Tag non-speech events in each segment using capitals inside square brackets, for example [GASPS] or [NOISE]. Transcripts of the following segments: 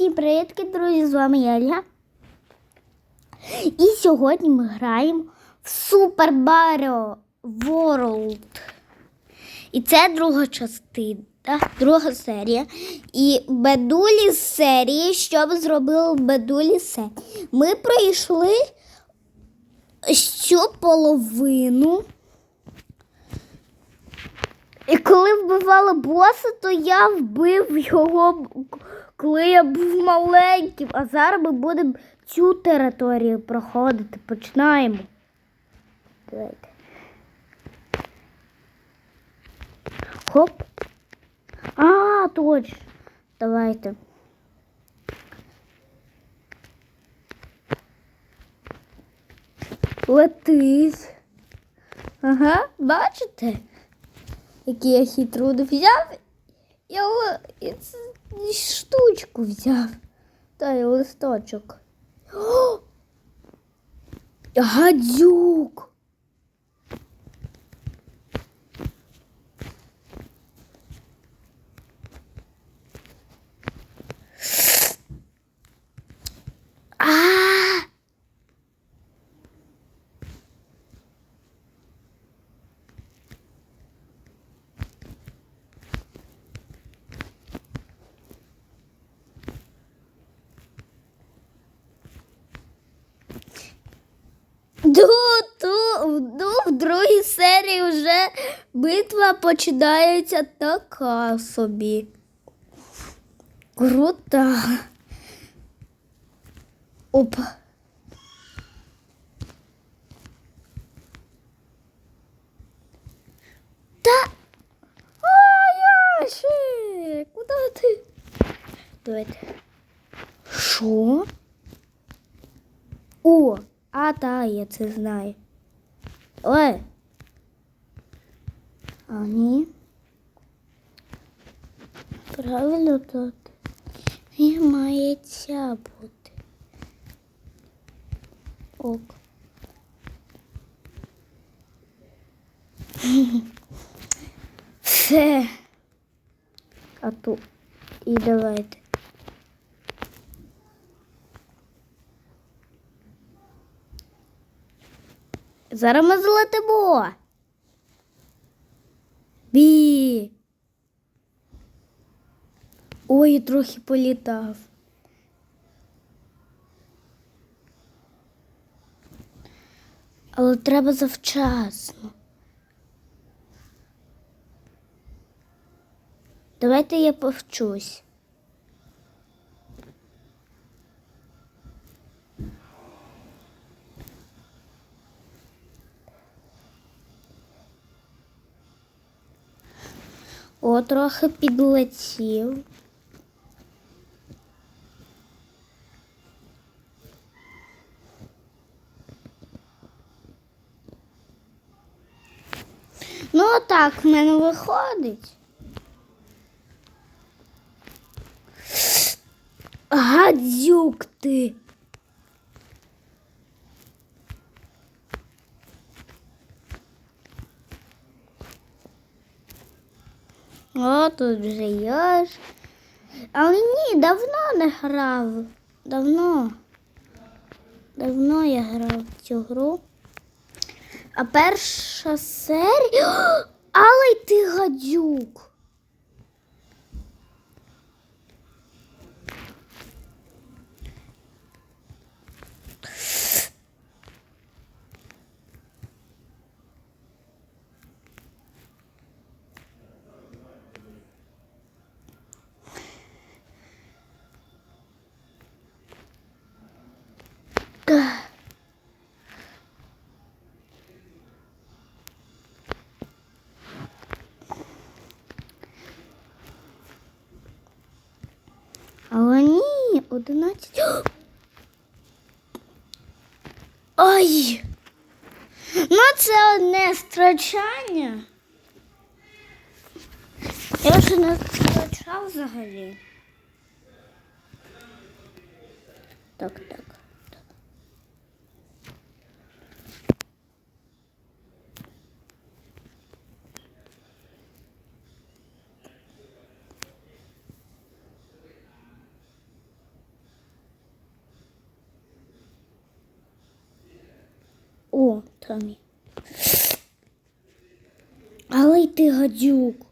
Всім привітки, друзі! З вами я. І сьогодні ми граємо в Super Mario World. І це друга частина, друга серія. І бедулі з серії, що б зробили в бедулі се. Ми пройшли цю половину. І коли вбивали боса, то я вбив його, коли я був маленьким. А зараз ми будемо цю територію проходити. Починаємо. Давайте. Хоп. А, точно. Давайте. Летись. Ага, бачите? Який я хитруди взяв. Я штучку взяв. Та й листочок. Гадюк. Битва починається така собі. Крута. Оп. Та. Ой, Яшик, куди ти? Давайте. Що? О, а та, я це знаю. Ой. А ні. Правильно тут. І має ця бути. Ок. Все. А тут. І давайте. Зараз ми злетимо. Бі. Ой, трохи політав. Але треба завчасно. Давайте я повчусь. О, трохи підлетів. Ну, так в мене виходить. Гадюк ти. Тут вже я ж. Але ні, давно не грав. Давно. Давно я грав в цю гру. А перша серія. [GASPS] Але ти гадюк. 11. [GASPS] Ой! Ну, це одне страчання. Я вже не страчав взагалі. Так, так. Самі. Але й ти гадюк.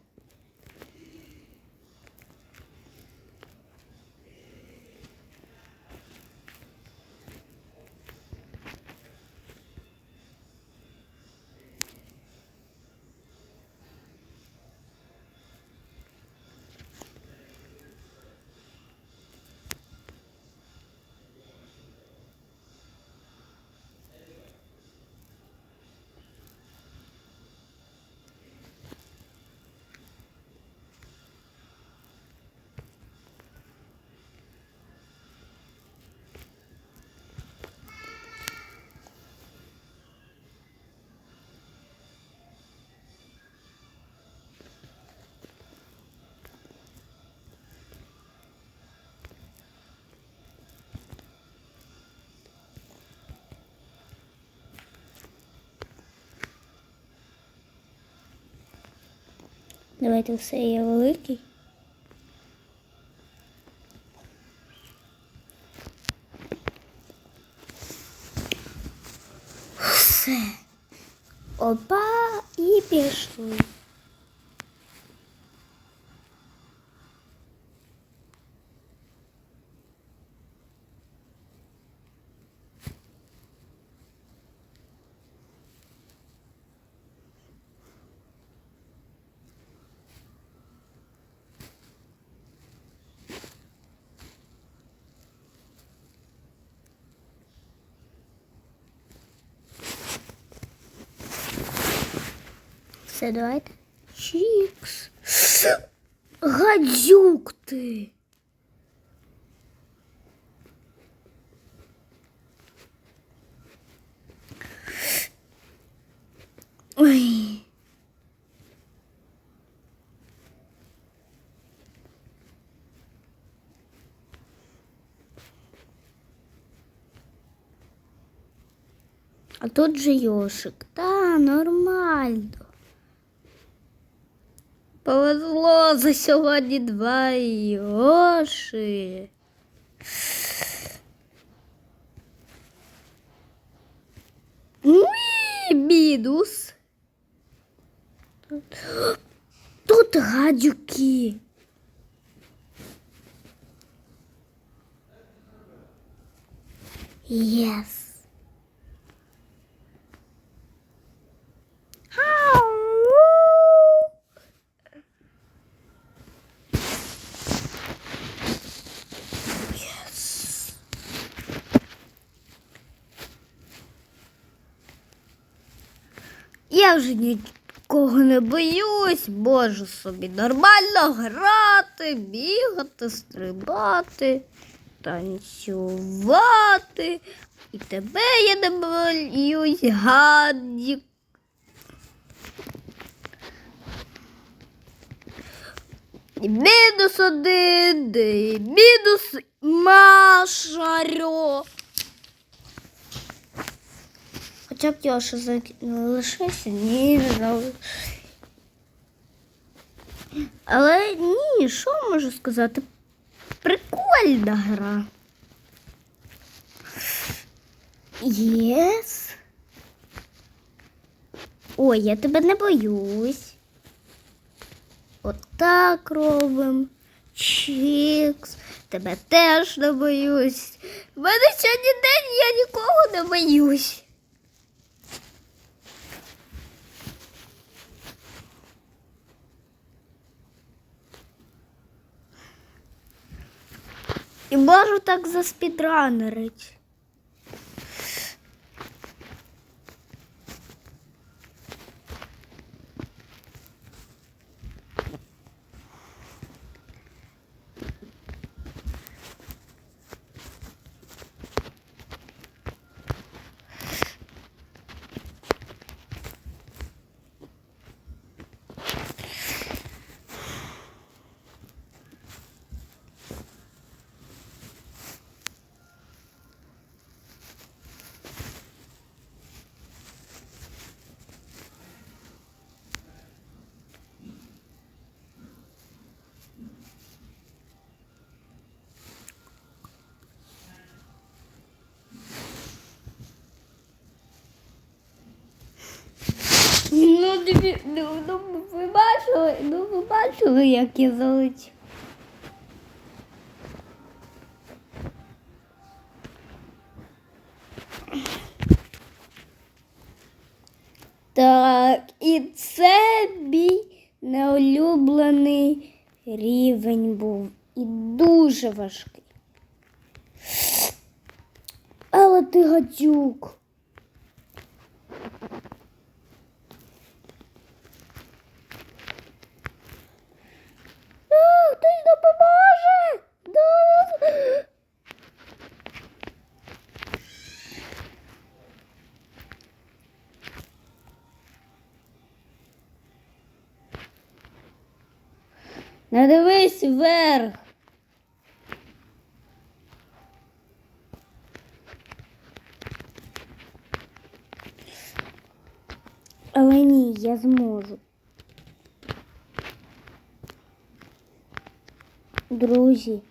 Давайте все є великий. Все. Опа і пішли. Все, давайте. Чікс. Гадюк ти. Ой. А тут же Йошик. Та, нормально. Повезло за сьогодні два Йоши. Уі, мінус. Тут, тут гадюки. Yes. Я вже нікого не боюсь, можу собі нормально грати, бігати, стрибати, танцювати. І тебе я не боюсь, гадік. І мінус один, і мінус Машарьо. Хоча б Йоша залишився, ні, не. Але ні, що можу сказати? Прикольна гра. Єс. Ой, я тебе не боюсь. Отак робимо. Чікс. Тебе теж не боюсь. В мене сьогодні день, я нікого не боюсь. І можу так заспідранерить. Тобі, ну, ну, ви бачили, ну, ви бачили, як я залетів. Так, і це мій неулюблений рівень був. І дуже важкий. Але ти гадюк. Не дивись вверх. Але ні, я зможу. Друзі,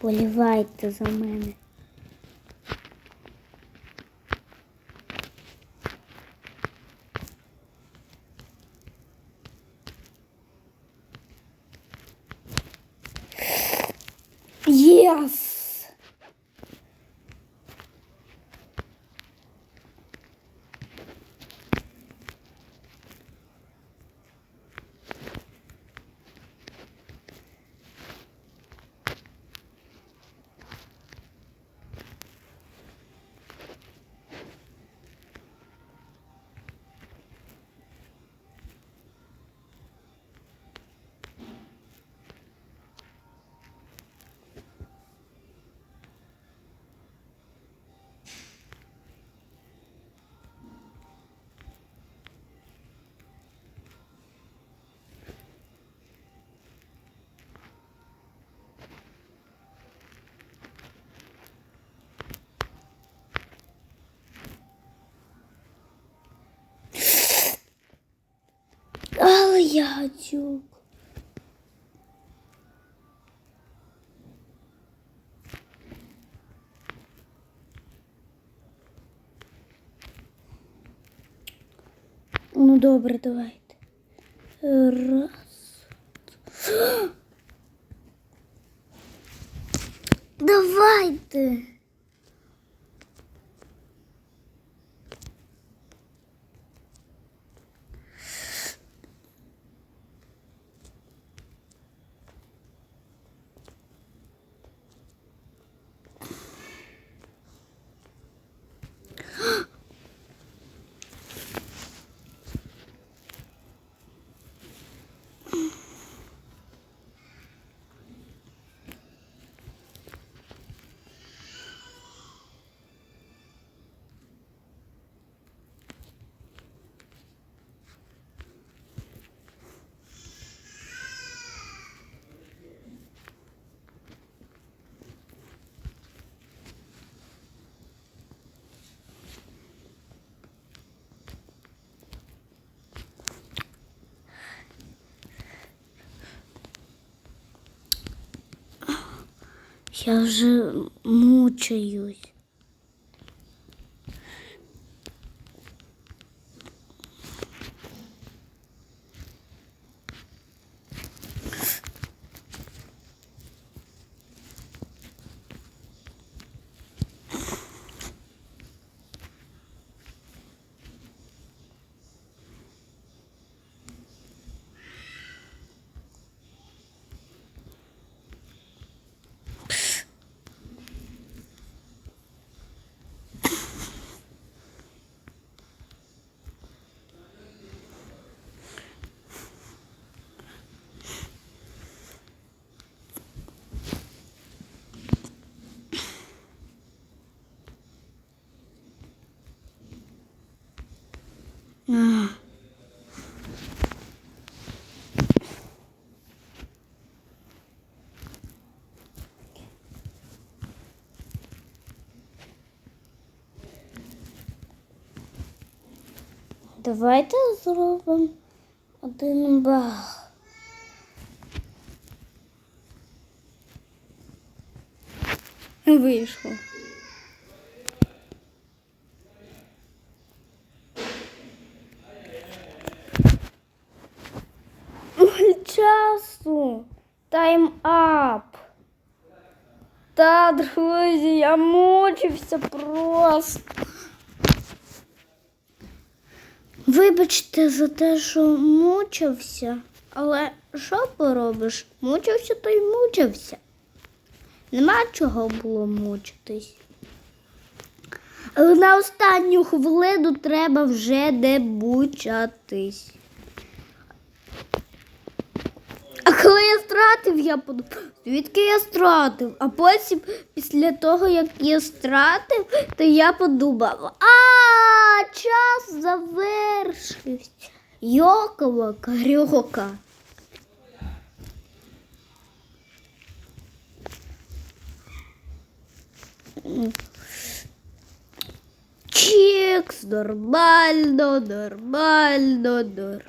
полівайте за мене. Єс! Але я гадюк. Ну добре, давайте. Раз. Давайте. Я вже мучаюсь. Давайте зробимо один баг. Вийшло. Часу тайм ап. Та, друзі, я мучився просто. Вибачте за те, що мучився, але що поробиш? Мучився, то й мучився. Нема чого було мучитись. Але на останню хвилину треба вже дебучатись. А коли я стратив, я подумав, звідки я стратив? А потім, після того, як я стратив, то я подумав, а час завершився. Йокова карьока. Чікс, нормально, нормально, нормально.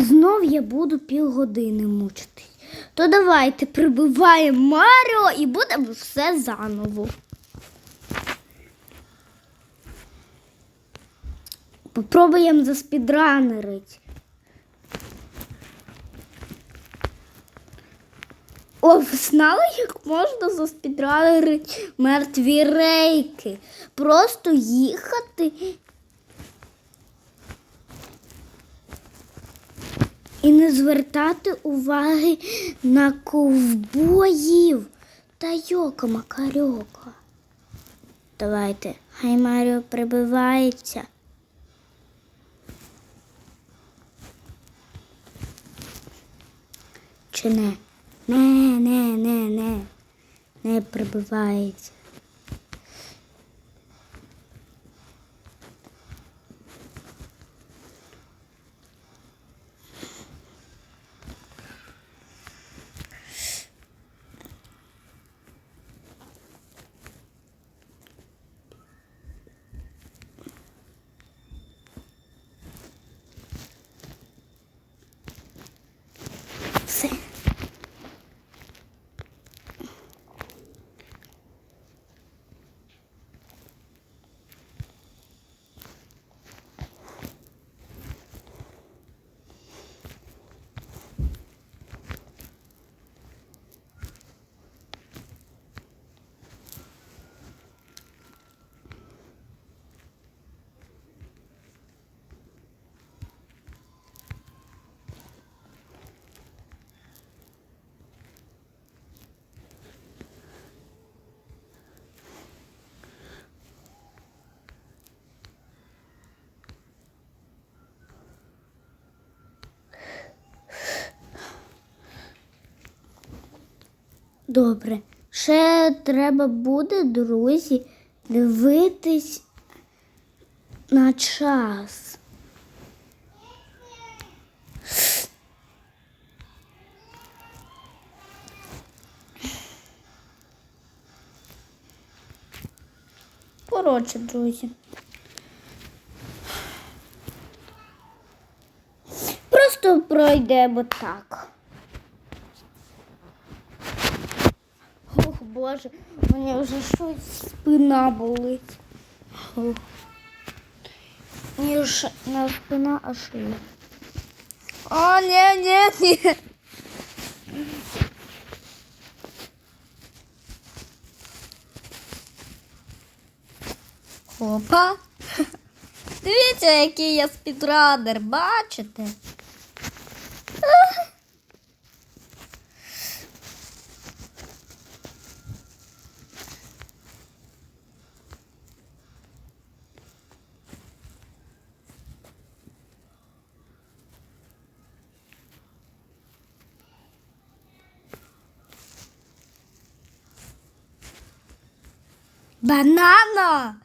Знов я буду півгодини мучитись. То давайте прибиваємо Маріо і буде все заново. Попробуємо заспідранерить. О, ви знали, як можна заспідранерити мертві рейки? Просто їхати і не звертати уваги на ковбоїв та йока макарьока. Давайте, хай Маріо прибивається. Чи не? Не, не, не, не. Не прибивається. Добре. Ще треба буде, друзі, дивитись на час. Коротше, друзі. Просто пройдемо так. Боже, мені вже щось спина болить. Мені не спина, а шия. О, ні, ні, ні. Опа. [LAUGHS] Дивіться, який я спідранер, бачите? Банана.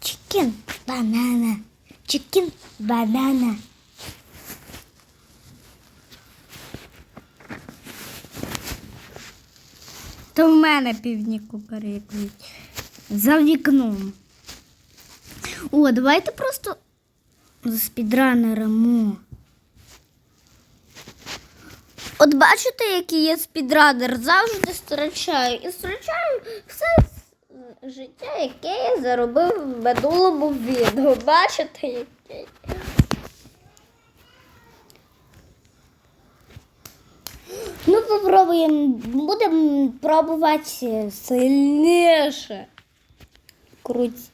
Chicken banana. Chicken banana. То в мене півніку переклють. За вікном. О, давайте просто заспідранеримо. От бачите, який я спідранер завжди втрачаю. І втрачаю все життя, яке я заробив в минулому відео. Бачите, який? Ну, попробуємо. Будемо пробувати сильніше. Круть.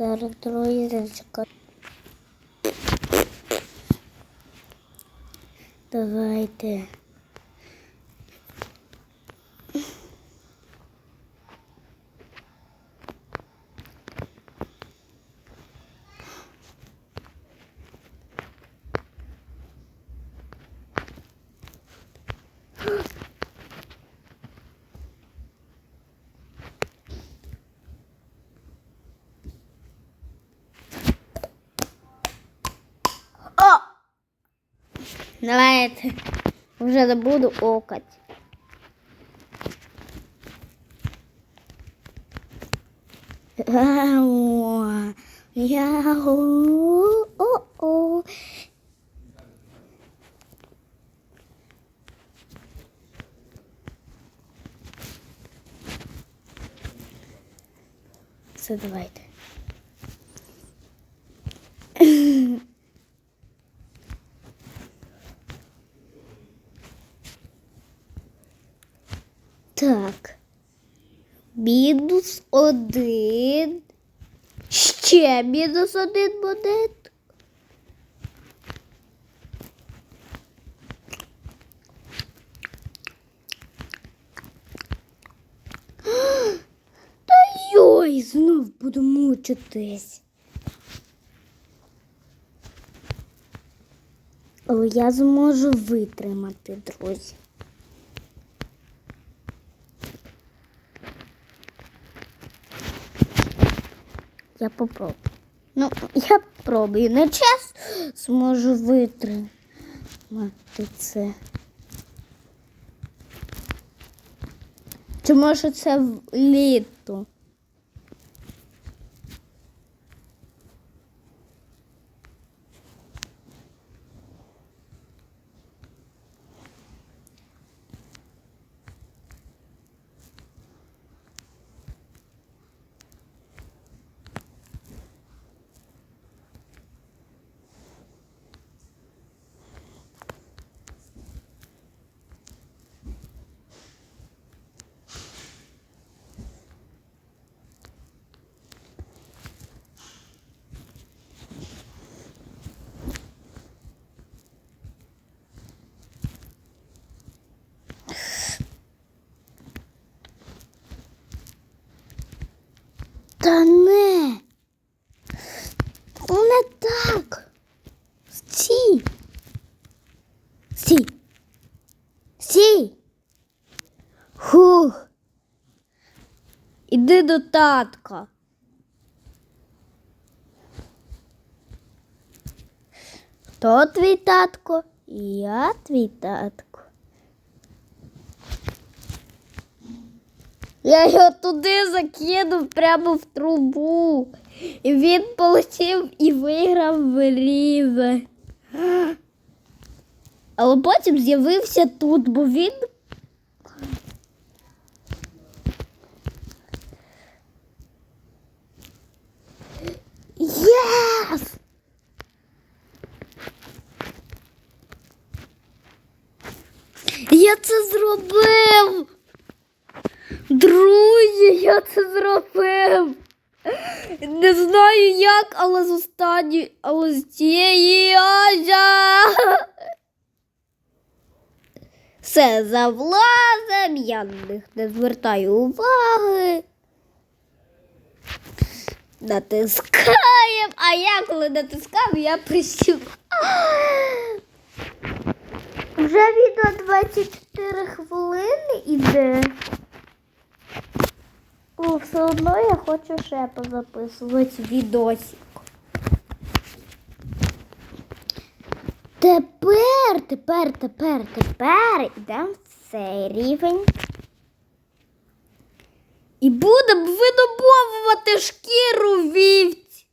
Зараз другий зачекаю. Давайте. Давайте. Вже не буду окать. Яу, яу, о-о. Все, давайте. Так. Мінус один. Ще мінус один монет. [GASPS] Та йой, знов буду мучитись. Але я зможу витримати, друзі. Я попробую. Ну, я пробую. На час зможу витримати це. Чи може це в літо? Та не. Не так. Стій. Стій. Стій. Хух. Іди до татка. Хто твій татко? Я твій татко. Я його туди закинув прямо в трубу. І він полетів і виграв в рівень. Але потім з'явився тут, бо він. Єс! Я це зробив! Друзі, я це зробив. Не знаю як, але з останньої, але з цієї Азя. Все за влазом, я на них не звертаю уваги. Натискаємо, а я коли натискав, я присів. Вже відео 24 хвилини іде. Ну, все одно я хочу ще позаписувати відосик. Тепер, тепер, тепер, тепер йдемо в цей рівень. І будемо видобовувати шкіру вівць.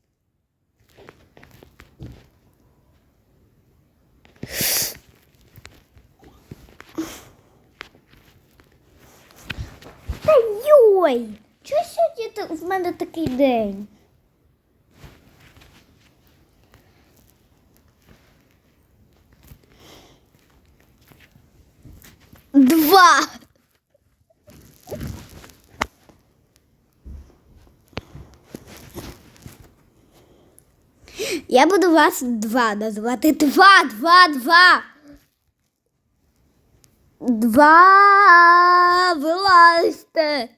Та йой! Чого сьогодні в мене такий день? Два. Я буду вас два називати. Два, два, два. Два. Вилазьте.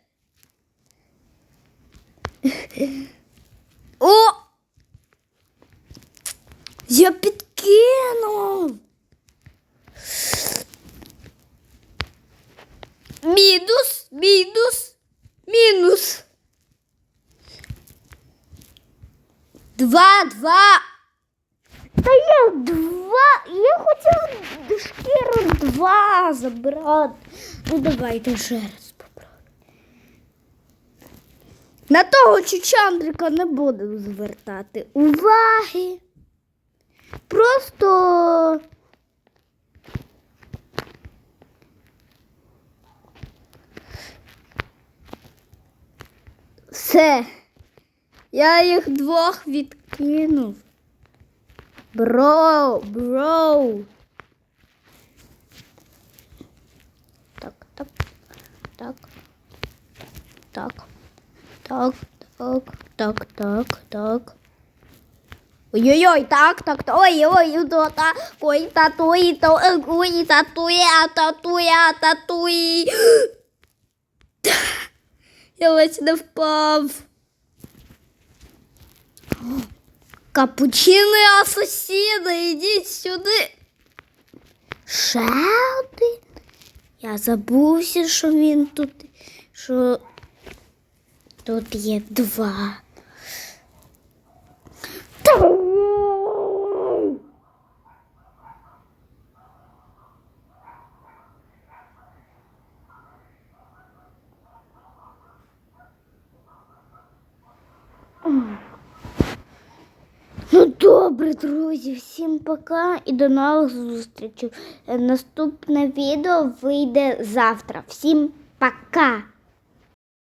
[LAUGHS] О! Я підкинув. Мінус, мінус, мінус. Два, два. Та я два. Я хотів шкіру два забрати. Ну давайте ще раз На того Чучандрика не будемо звертати уваги. Просто. Все. Я їх двох відкинув. Бро, бро. Так, так, так. Так. Так, так, так, так, так. Ой-ой-ой, так, так, так. Ой-ой, то та, ой, татуї, то, е, ой, татуї, а татуї, а татуї. Я ледь не впав. Капучини асасіни, ідіть сюди. Ще один. Я забувся, що він тут, що тут є два. Ну добре, друзі, всім пока і до нових зустрічей. Наступне відео вийде завтра. Всім пока!